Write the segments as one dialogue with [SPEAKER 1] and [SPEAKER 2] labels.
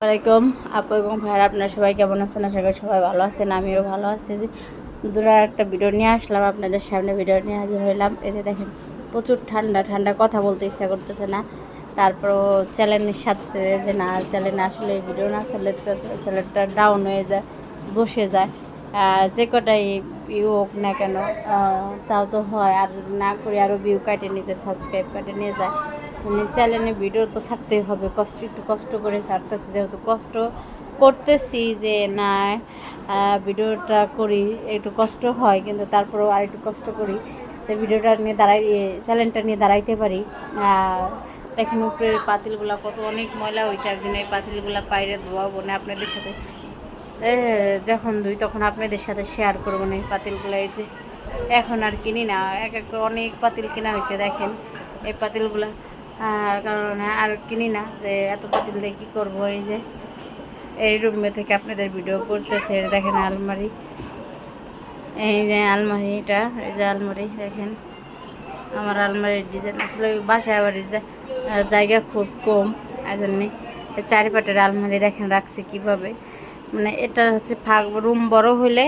[SPEAKER 1] আসসালামাইকুম আপু এবং ভাইয়ার, আপনারা সবাই কেমন আছেন? আশা করি সবাই ভালো আছেন, আমিও ভালো আছি। যে দূরের একটা ভিডিও নিয়ে আসলাম, আপনাদের সামনে ভিডিও নিয়ে হাজির হইলাম। এতে দেখেন, প্রচুর ঠান্ডা ঠান্ডা কথা বলতে ইচ্ছা করতেছে না। তারপরও চ্যানেলের সাথে যে না চ্যানেলে আসলে এই ভিডিও না তো চ্যানেলটা ডাউন হয়ে যায়, বসে যায়। যে কটাই ভিউ হোক না কেন তাও তো হয়। আর না করে আরও ভিউ কাটে নিতে সাবস্ক্রাইব কাটে নিয়ে যায়। চ্যানেলে ভিডিও তো ছাড়তেই হবে। কষ্ট, একটু কষ্ট করে ছাড়তেছি, যেহেতু কষ্ট করতেছি যে না ভিডিওটা করি, একটু কষ্ট হয়, কিন্তু তারপরেও আর একটু কষ্ট করি। তো ভিডিওটা নিয়ে দাঁড়াই চ্যানেলটা নিয়ে দাঁড়াইতে পারি। দেখেন উপরে পাতিলগুলা কত অনেক ময়লা হয়েছে একদিন, এই পাতিলগুলা বাইরে ধোয়াবো না আপনাদের সাথে। যখন ধুই তখন আপনাদের সাথে শেয়ার করব না এই পাতিলগুলো, এই যে এখন আর কিনি না, এক এক করে অনেক পাতিল কেনা হয়েছে দেখেন। এই পাতিলগুলা আর কারণে আর কিনি না যে এত পাতিল দিয়ে কী করব, এই যে এই রুমে থেকে আপনাদের ভিডিও করতেছে দেখেন আলমারি। এই যে আলমারিটা, এই যে আলমারি দেখেন। আমার আলমারির ডিজাইন আসলে বাসায় আবার জায়গা খুব কম এই জন্যে চারিপাটের আলমারি দেখেন রাখছি কীভাবে। মানে এটা হচ্ছে ফাঁক রুম বড় হলে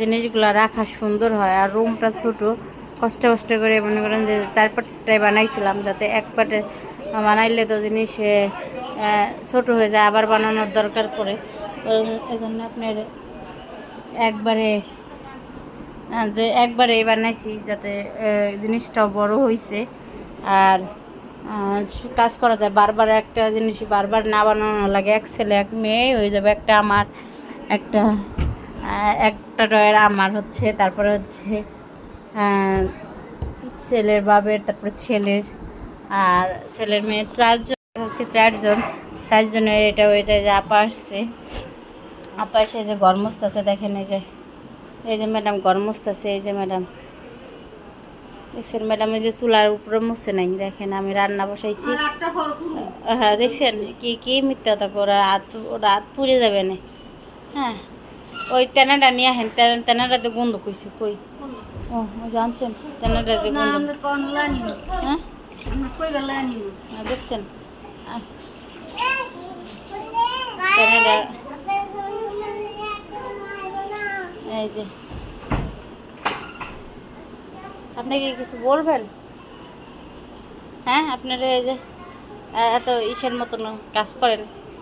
[SPEAKER 1] জিনিসগুলো রাখা সুন্দর হয়, আর রুমটা ছোটো কষ্ট কষ্ট করে মনে করেন যে চার পাটটায় বানাইছিলাম যাতে এক পাটে বানাইলে তো জিনিস ছোট হয়ে যায় আবার বানানোর দরকার পড়ে। এই জন্য আপনার একবারে যে একবারে বানাইছি যাতে আহ, জিনিসটাও বড় হয়েছে আর কাজ করা যায়। বারবার একটা জিনিস বারবার না বানানো লাগে। এক ছেলে এক মেয়ে হয়ে যাবে। একটা আমার একটা একটা ডয়ের আমার হচ্ছে তারপরে হচ্ছে ছেলের বাবের তারপর ছেলের আর ছেলের মেয়ের চারজন হচ্ছে চারজন চারজনের এটা হয়ে যায় যে আপা আসছে। আপা এসে যে গরমস্ত আছে দেখেন এই যে এই যে ম্যাডাম গরমস্ত আছে এই যে ম্যাডাম। দেখছেন ম্যাডাম এই যে চুলার উপরে মুছে নাই দেখেন আমি রান্না বসাইছি। হ্যাঁ দেখছেন কি কি মিথ্যাটা করে হাত ওরা হাত পুড়ে যাবে না। হ্যাঁ ওই তেনাটা নিয়ে আসেন তেনা তেনাটা তো গন্ধ কইছে কই? ও জানছেন তো গন্ধ হ্যাঁ হ্যাঁ, দেখছেন আহ। তেনাটা এই যে আপনি কি কিছু বলবেন হ্যাঁ আপনারা এই যে এত ইসের মতন কাজ করেন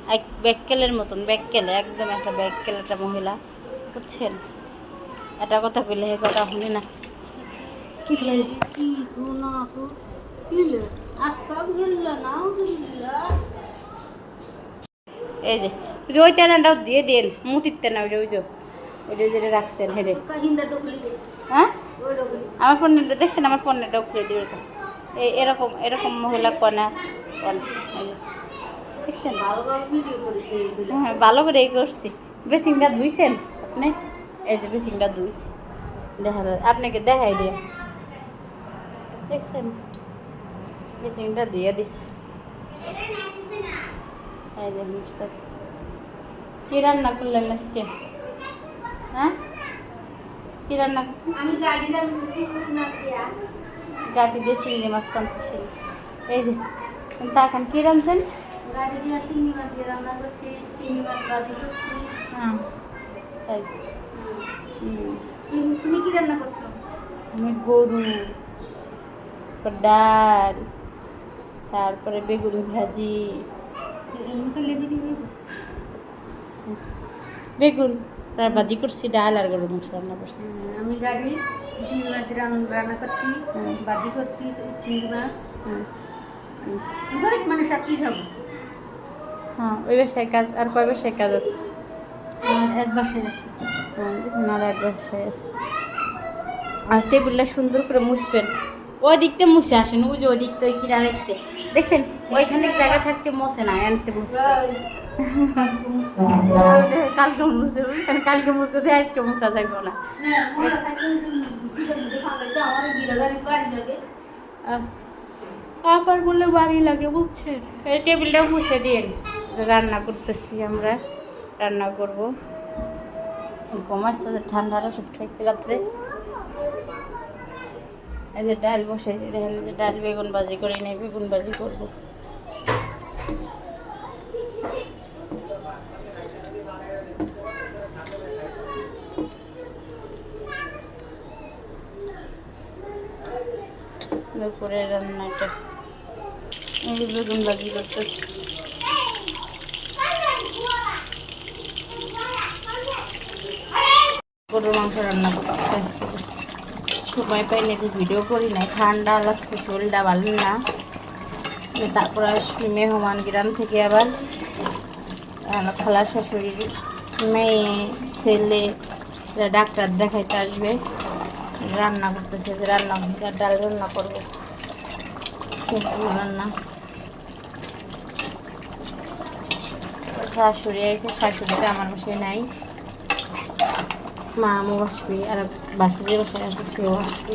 [SPEAKER 1] এক ব্যাককেলের মতন ব্যাককেলে একদম একটা ব্যাককেল একটা মহিলা বুঝছেন এটা কথা কইলে এই কথা শুনি না কি এই যে? ওই যে ওই তেনাটাও দিয়ে দেন মুতির তেনা ওই যে ওই যে যেটা রাখছেন হেরে হ্যাঁ? আমার পণ্যটা দেখছেন আমার পণ্যটা খুলে দিবে এই এরকম এরকম মহিলা যে। দেখছেন? হ্যাঁ ভালো করে এই করছি। বেসিংটা ধুইছেন আপনি? এই যে বেসিংটা ধুইছি। দেখা আপনাকে দেখাই দিয়ে দেখছেন? দিছি। এই যে কি রান্না করলেন আজকে? হ্যাঁ? কি রান্না?
[SPEAKER 2] আমি গাড়ি দিয়া
[SPEAKER 1] চিংড়ি মাছ এই যে রাঁধছেন?
[SPEAKER 2] গাড়ি দিয়ে চিংড়ি মাছ দিয়ে রান্না করছি চিংড়ি মাছ করছি।
[SPEAKER 1] হ্যাঁ। তাই।
[SPEAKER 2] তুমি- তুমি কি রান্না করছ?
[SPEAKER 1] আমি গরু। তারপর ডাল তারপরে বেগুন ভাজি। বেগুন ভাজি করছি ডাল আর গরু মাংস রান্না করছি।
[SPEAKER 2] আমি গাড়ি চিংড়ি মাছ রান্না করছি ভাজি করছি চিংড়ি মাছ। গরিব মানুষ আর কি খাব
[SPEAKER 1] হ্যাঁ ওই বাসায় কাজ আর কয় বাসায় কাজ আছে?
[SPEAKER 2] এক বাসায় আছে।
[SPEAKER 1] হ্যাঁ আর এক বাসায় আছে। আর টেবিলটা সুন্দর করে মুছবেন। ওই দিকতে মুছে আসেন ওই যে ওই দিকতে ওই কিরা দেখতে দেখছেন? ওইখানে জায়গা থাকতে মোছে না আনতে মুছতেছে কালকে মুছে বুঝছেন? কালকে মুছে দিয়ে আজকে মুছা যাইব না। আবার বলে বাড়ি লাগে বুঝছেন? এই টেবিলটা মুছে দিন রান্না করতেছি আমরা রান্না করব। ঘুমাস তাদের ঠান্ডার ওষুধ খাইছি রাত্রে। এই যে ডাল বসাইছি দেখেন যে ডাল বেগুন বাজি করে নিয়ে বেগুন বাজি করব। দুপুরে রান্নাটা এই বেগুন বাজি করতেছি। গরুর মাংস রান্না করতেছি সময় পাই না ভিডিও করি নাই। ঠান্ডা লাগছে, শরীরটা ভালো না। তারপর মেহমান গ্রাম থেকে আবার। খালা শাশুড়ির মেয়ে, ছেলে ডাক্তার দেখাইতে আসবে। রান্না করতেছে, যে রান্না আর ডাল রান্না করব। রান্না। শাশুড়ি আছে শাশুড়িটা আমার বাসায় নাই। মা আমও আসবে, আর বাসুরের বাসায় আছে সেও আসবে।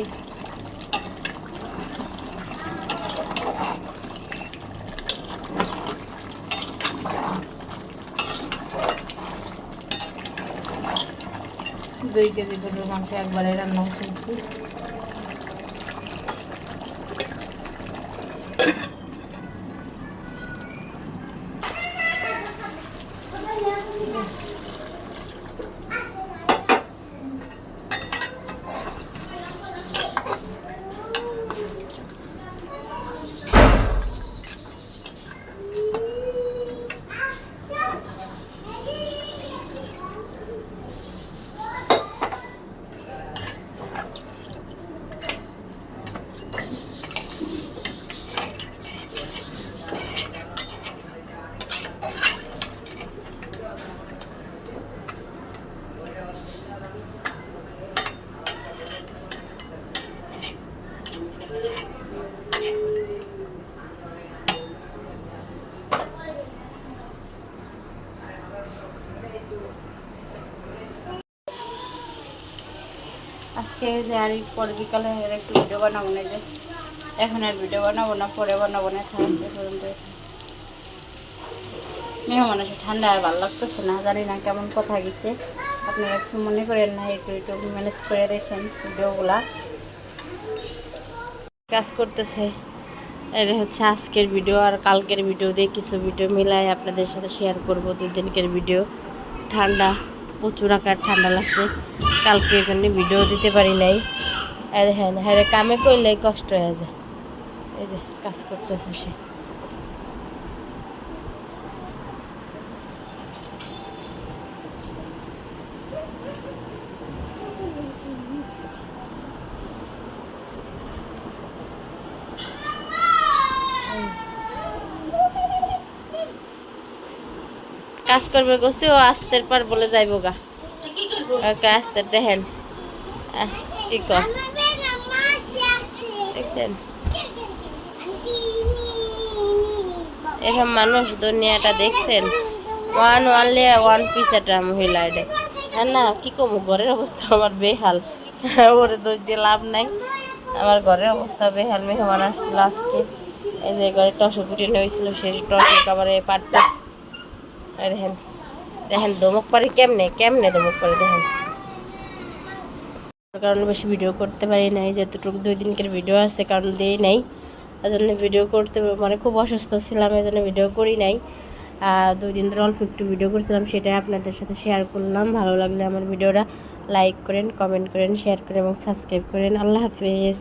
[SPEAKER 1] দুই কেজি গরুর মাংস একবারে রান্না বসেছি আজকে যে আর একটু পরে বিকালে একটু ভিডিও বানাবো না যে এখন আর ভিডিও বানাবো না, পরে বানাবো না খাওয়াতে পর্যন্ত। মেহমান আছে ঠান্ডা আর ভালো লাগতেছে না, জানি না কেমন কথা গেছে। আপনারা কিছু মনে করেন না, একটু একটু ম্যানেজ করে দেখেন ভিডিওগুলা কাজ করতেছে। এটা হচ্ছে আজকের ভিডিও আর কালকের ভিডিও দিয়ে কিছু ভিডিও মিলাই আপনাদের সাথে শেয়ার করব, দুদিনকের ভিডিও ঠান্ডা, প্রচুর আকার ঠান্ডা লাগছে। কালকে এই ভিডিও দিতে পারি নাই। আর হ্যাঁ হ্যাঁ কামে করলে কষ্ট হয়ে যায়। এই যে, কাজ করতেছে সে। কাজ করবে গেছে ও আসতের পর বলে যাইব গা। ওকে আসতে কি কর দেখছেন? এরকম মানুষ দুনিয়াটা দেখছেন? ওয়ান ওয়ানলি ওয়ান পিস একটা মহিলা এটা। হ্যাঁ না, কি কম, ঘরের অবস্থা আমার বেহাল। ওরে দোষ দিয়ে লাভ নাই। আমার ঘরের অবস্থা বেহাল, মেহমান আসছিল আজকে। এই যে ঘরে টসে কুটি হয়েছিল সেই টসের কাবারে পাটতেছে। এই দেখেন। দেখেন দমক পারে কেমনে? কেমনে দমক পারে দেখেন? কারণে বেশি ভিডিও করতে পারি নাই, যেতটুকু দুই দিনকের ভিডিও আছে, কারণ দিই নাই। এই জন্য ভিডিও করতে মানে খুব অসুস্থ ছিলাম এই জন্য ভিডিও করি নাই। আর দুই দিন ধরে অল্প একটু ভিডিও করছিলাম, সেটাই আপনাদের সাথে শেয়ার করলাম। ভালো লাগলে আমার ভিডিওটা লাইক করেন কমেন্ট করেন শেয়ার করেন এবং সাবস্ক্রাইব করেন। আল্লাহ হাফেজ।